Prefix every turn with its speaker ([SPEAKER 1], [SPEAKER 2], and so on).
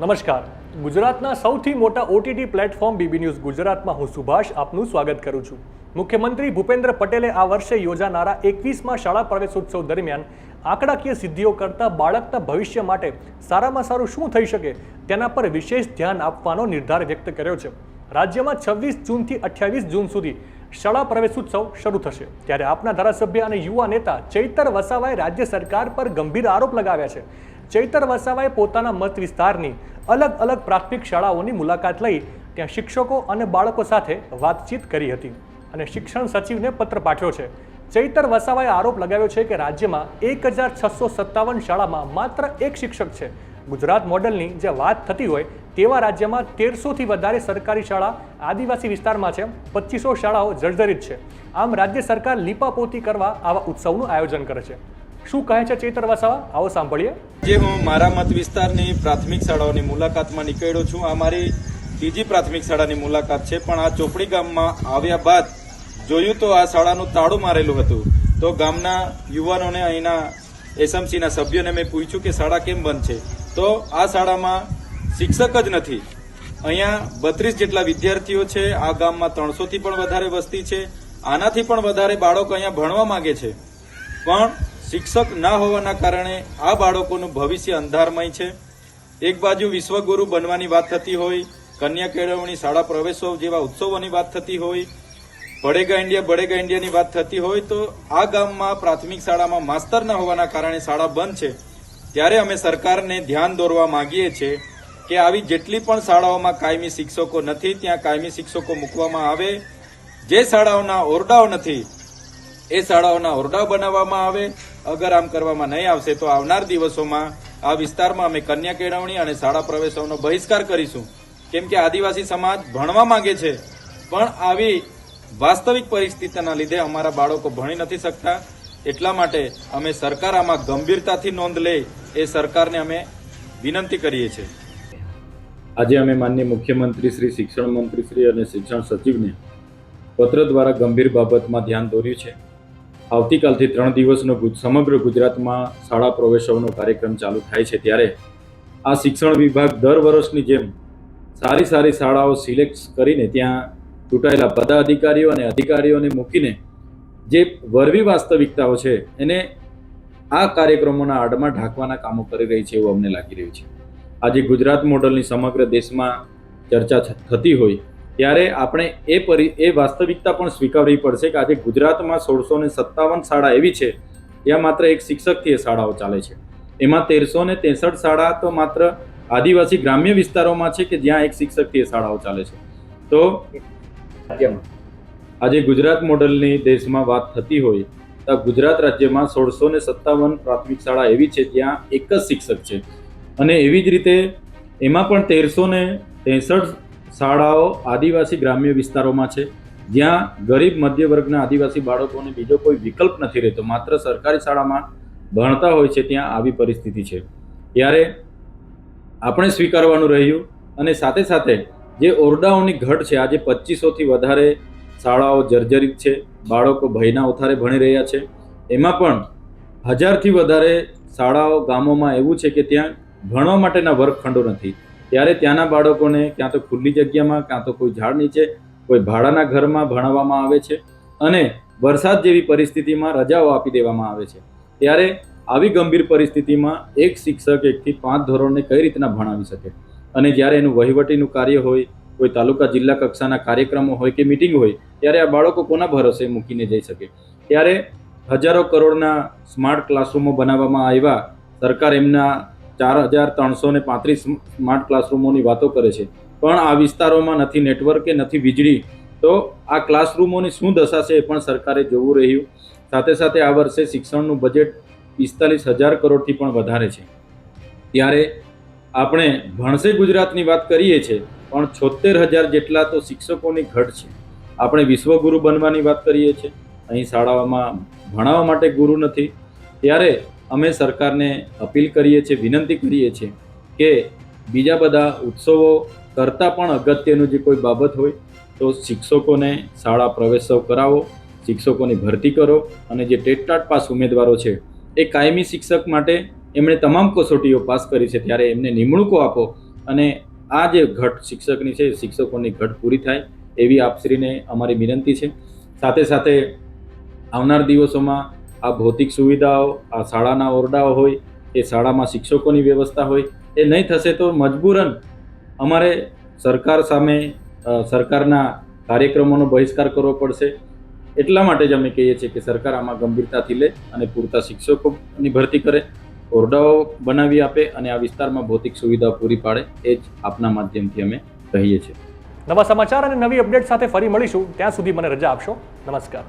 [SPEAKER 1] નમસ્કાર. ગુજરાતના સૌથી મોટા ઓટીટી પ્લેટફોર્મ બીબી ન્યૂઝ ગુજરાતમાં હું સુભાષ આપનું સ્વાગત કરું છું. મુખ્યમંત્રી ભૂપેન્દ્ર પટેલે આ વર્ષે યોજાનારા એકવીસમાં શાળા પ્રવેશોત્સવ દરમિયાન આંકડાકીય સિદ્ધિઓ કરતા બાળકના ભવિષ્ય માટે સારામાં સારું શું થઈ શકે તેના પર વિશેષ ધ્યાન આપવાનો નિર્ધાર વ્યક્ત કર્યો છે. રાજ્યમાં છવ્વીસ જૂનથી અઠ્યાવીસ જૂન સુધી શાળા પ્રવેશોત્સવ શરૂ થશે. ત્યારે આપના ધારાસભ્ય અને યુવા નેતા ચૈતર વસાવાએ રાજ્ય સરકાર પર ગંભીર આરોપ લગાવ્યા છે. ચૈતર વસાવાએ પોતાના મત વિસ્તારની અલગ અલગ પ્રાથમિક શાળાઓની મુલાકાત લઈ ત્યાં શિક્ષકો અને બાળકો સાથે વાતચીત કરી હતી અને શિક્ષણ સચિવને પત્ર પાઠવ્યો છે. ચૈતર વસાવાએ આરોપ લગાવ્યો છે કે રાજ્યમાં એક હજાર છસો સત્તાવન શાળામાં માત્ર એક શિક્ષક છે. ગુજરાત મોડલની જે વાત થતી હોય તેવા રાજ્યમાં તેરસોથી વધારે સરકારી શાળા આદિવાસી વિસ્તારમાં છે. પચીસો શાળાઓ જર્જરિત છે. આમ રાજ્ય સરકાર લીપાપોતી કરવા આવા ઉત્સવનું આયોજન કરે છે. શું કહે છે ચેતર વસાવા? આવો સાંભળીએ.
[SPEAKER 2] જે હું મારા મત વિસ્તારની પ્રાથમિક શાળાઓની મુલાકાતમાં નીકળ્યો છું, આ મારી બીજી પ્રાથમિક શાળાની મુલાકાત છે, પણ આ ચોપડી ગામમાં આવ્યા બાદ જોયું તો આ શાળાનું તાળું મારેલું હતું. તો ગામના યુવાનોને અહીંના એસએમસીના સભ્યોને મેં પૂછ્યું કે શાળા કેમ બંધ છે? તો આ શાળામાં શિક્ષક જ નથી. અહીંયા બત્રીસ જેટલા વિદ્યાર્થીઓ છે, આ ગામમાં ત્રણસોથી પણ વધારે વસ્તી છે, આનાથી પણ વધારે બાળકો અહીંયા ભણવા માગે છે. પણ શિક્ષક ના હોવાના કારણે આ બાળકોનું ભવિષ્ય અંધારમય છે. એક બાજુ વિશ્વગુરુ બનવાની વાત થતી હોય, કન્યા કેળવણી શાળા પ્રવેશો જેવા ઉત્સવોની વાત થતી હોય ભળેગા ઇન્ડિયા, બડેગા ઇન્ડિયાની વાત થતી હોય તો આ ગામમાં પ્રાથમિક શાળામાં માસ્તર ન હોવાના કારણે શાળા બંધ છે. ત્યારે અમે સરકારને ધ્યાન દોરવા માંગીએ છીએ કે આવી જેટલી પણ શાળાઓમાં કાયમી શિક્ષકો નથી, ત્યાં કાયમી શિક્ષકો મૂકવામાં આવે. જે શાળાઓના ઓરડાઓ નથી, એ શાળાઓના ઓરડાઓ બનાવવામાં આવે. અગર આમ કરવામાં નહીં આવશે તો આવનાર દિવસોમાં આ વિસ્તારમાં અમે કન્યા કેળવણી અને શાળા પ્રવેશોનો બહિષ્કાર કરીશું. કેમ કે આદિવાસી સમાજ ભણવા માંગે છે. પણ આવી વાસ્તવિક પરિસ્થિતિના લીધે અમારા બાળકો ભણી નથી શકતા. એટલા માટે અમે સરકાર આમાં ગંભીરતાથી નોંધ લે એ સરકારને અમે વિનંતી કરીએ છીએ.
[SPEAKER 3] આજે અમે માનનીય મુખ્યમંત્રી શ્રી, શિક્ષણ મંત્રી શ્રી અને શિક્ષણ સચિવને પત્ર દ્વારા ગંભીર બાબતમાં ધ્યાન દોર્યું છે. આવતીકાલથી ત્રણ દિવસનો સમગ્ર ગુજરાતમાં શાળા પ્રવેશોનો કાર્યક્રમ ચાલુ થાય છે ત્યારે આ શિક્ષણ વિભાગ દર વર્ષની જેમ સારી સારી શાળાઓ સિલેક્ટ કરીને ત્યાં ચૂંટાયેલા પદાધિકારીઓ અને અધિકારીઓને મૂકીને જે વરવી વાસ્તવિકતાઓ છે એને આ કાર્યક્રમોના આડમાં ઢાંકવાના કામો કરી રહી છે એવું અમને લાગી રહ્યું છે. આજે ગુજરાત મોડલની સમગ્ર દેશમાં ચર્ચા થતી હોય ત્યારે આપણે એ પરી એ વાસ્તવિકતા પણ સ્વીકારવી પડશે કે આજે ગુજરાતમાં સોળસો ને સત્તાવન શાળા એવી છે જ્યાં માત્ર એક શિક્ષકથી એ શાળાઓ ચાલે છે. એમાં તેરસો ને ત્રેસઠ શાળા તો માત્ર આદિવાસી ગ્રામ્ય વિસ્તારોમાં છે કે જ્યાં એક શિક્ષકથી એ શાળાઓ ચાલે છે. તો આજે ગુજરાત મોડલની દેશમાં વાત થતી હોય તો ગુજરાત રાજ્યમાં સોળસો ને સત્તાવન પ્રાથમિક શાળા એવી છે જ્યાં એક જ શિક્ષક છે. અને એવી જ રીતે એમાં પણ તેરસો ને ત્રેસઠ શાળાઓ આદિવાસી ગ્રામ્ય વિસ્તારોમાં છે. જ્યાં ગરીબ મધ્ય વર્ગના આદિવાસી બાળકોને બીજો કોઈ વિકલ્પ નથી રહેતો. માત્ર સરકારી શાળામાં ભણતા હોય છે ત્યાં આવી પરિસ્થિતિ છે. ત્યારે આપણે સ્વીકારવાનું રહ્યું અને સાથે સાથે જે ઓરડાઓની ઘટ છે, આજે પચીસોથી વધારે શાળાઓ જર્જરિત છે. બાળકો ભયના ઓથારે ભણી રહ્યા છે. એમાં પણ હજારથી વધારે શાળાઓ ગામોમાં એવું છે કે ત્યાં ભણવા માટેના વર્ગખંડો નથી. ત્યારે ત્યાંના બાળકોને ક્યાં તો ખુલ્લી જગ્યામાં, ક્યાં તો કોઈ ઝાડ નીચે, કોઈ ભાડાના ઘરમાં ભણાવવામાં આવે છે અને વરસાદ જેવી પરિસ્થિતિમાં રજાઓ આપી દેવામાં આવે છે. ત્યારે આવી ગંભીર પરિસ્થિતિમાં એક શિક્ષક એકથી પાંચ ધોરણને કઈ રીતના ભણાવી શકે? અને જ્યારે એનું વહીવટીનું કાર્ય હોય, કોઈ તાલુકા જિલ્લા કક્ષાના કાર્યક્રમો હોય કે મિટિંગ હોય, ત્યારે આ બાળકો કોના ભરોસે મૂકીને જઈ શકે? ત્યારે હજારો કરોડના સ્માર્ટ ક્લાસરૂમો બનાવવામાં આવ્યા, સરકાર એમના ચાર હજાર ત્રણસો ને પાંત્રીસ સ્માર્ટ ક્લાસરૂમોની વાતો કરે છે. પણ આ વિસ્તારોમાં નથી નેટવર્ક કે નથી વીજળી. તો આ ક્લાસરૂમોની શું દશા છે એ પણ સરકારે જોવું રહ્યું. સાથે સાથે આ વર્ષે શિક્ષણનું બજેટ પિસ્તાલીસ હજાર કરોડથી પણ વધારે છે. ત્યારે આપણે ભણશે ગુજરાતની વાત કરીએ છીએ, પણ છોતેર હજાર જેટલા તો શિક્ષકોની ઘટ છે. આપણે વિશ્વગુરુ બનવાની વાત કરીએ છીએ. અહીં શાળાઓમાં ભણાવવા માટે ગુરુ નથી. ત્યારે અમે સરકારને અપીલ કરીએ છીએ, વિનંતી કરીએ છીએ કે બીજા બધા ઉત્સવો કરતાં પણ અગત્યનું જે કોઈ બાબત હોય તો શિક્ષકોને શાળા પ્રવેશો કરાવો, શિક્ષકોની ભરતી કરો અને જે ટેટટાટ પાસ ઉમેદવારો છે એ કાયમી શિક્ષક માટે એમણે તમામ કસોટીઓ પાસ કરી છે ત્યારે એમને નિમણૂકો આપો અને આ જે ઘટ શિક્ષકની છે શિક્ષકોની ઘટ પૂરી થાય એવી આપશ્રીને અમારી વિનંતી છે. સાથે સાથે આવનાર દિવસોમાં આ ભૌતિક સુવિધાઓ, આ શાળાના ઓરડાઓ હોય કે શાળામાં શિક્ષકોની વ્યવસ્થા હોય, એ નહીં થશે તો મજબૂરન અમારે સરકાર સામે સરકારના કાર્યક્રમોનો બહિષ્કાર કરવો પડશે. એટલા માટે જ અમે કહીએ છીએ કે સરકાર આમાં ગંભીરતાથી લે અને પૂરતા શિક્ષકોની ભરતી કરે, ઓરડાઓ બનાવી આપે અને આ વિસ્તારમાં ભૌતિક સુવિધાઓ પૂરી પાડે, એ જ આપના માધ્યમથી અમે કહીએ છીએ.
[SPEAKER 1] નવા સમાચાર અને નવી અપડેટ સાથે ફરી મળીશું. ત્યાં સુધી મને રજા આપશો. નમસ્કાર.